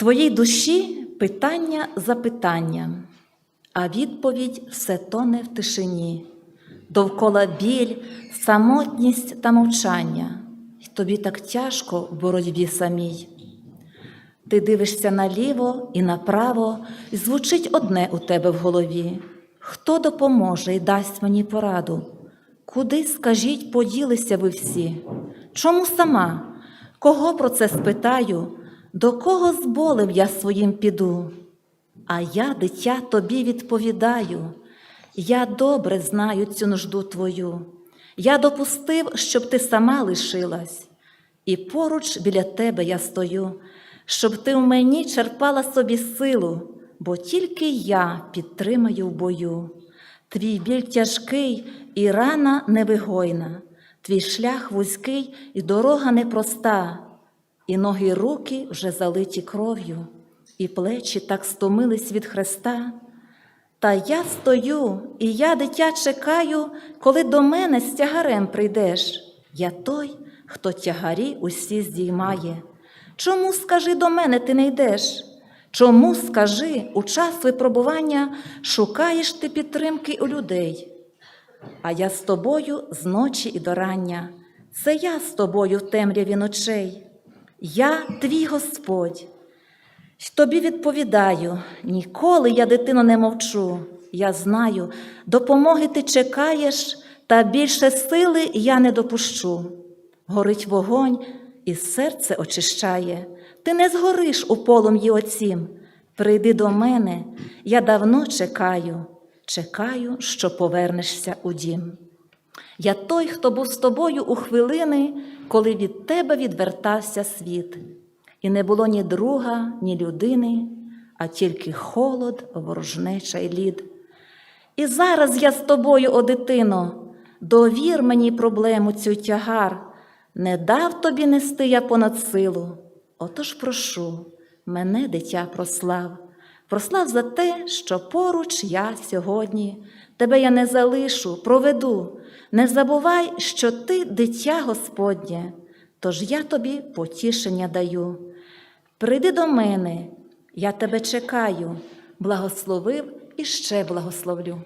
твоїй душі питання за питанням, а відповідь все тоне в тишині, довкола біль, самотність та мовчання, й тобі так тяжко в боротьбі самій. Ти дивишся наліво і направо, і звучить одне у тебе в голові. Хто допоможе і дасть мені пораду? Куди, скажіть, поділися ви всі? Чому сама? Кого про це спитаю? До кого з болем я своїм піду? А я, дитя, тобі відповідаю. Я добре знаю цю нужду твою. Я допустив, щоб ти сама лишилась, і поруч біля тебе я стою, щоб ти в мені черпала собі силу, бо тільки я підтримаю в бою. Твій біль тяжкий і рана невигойна, твій шлях вузький і дорога непроста, і ноги й руки вже залиті кров'ю, і плечі так стомились від хреста. Та я стою, і я, дитя, чекаю, коли до мене з тягарем прийдеш. Я той, хто тягарі усі здіймає. Чому, скажи, до мене ти не йдеш? Чому, скажи, у час випробування шукаєш ти підтримки у людей? А я з тобою з ночі і до рання. Це я з тобою в темряві ночей. Я твій Господь. Тобі відповідаю, ніколи я, дитино, не мовчу. Я знаю, допомоги ти чекаєш, та більше сили я не допущу. Горить вогонь і серце очищає. Ти не згориш у полум'ї оцім. Прийди до мене, я давно чекаю, чекаю, що повернешся у дім. Я той, хто був з тобою у хвилини, коли від тебе відвертався світ, і не було ні друга, ні людини, а тільки холод, ворожнеча й лід. І зараз я з тобою, о дитино, довір мені проблему цю тягар, не дав тобі нести я понад силу. Отож прошу, мене, дитя, прослав, прослав за те, що поруч я сьогодні, тебе я не залишу, проведу. Не забувай, що ти дитя Господнє, тож я тобі потішення даю. Прийди до мене, я тебе чекаю, благословив і ще благословлю.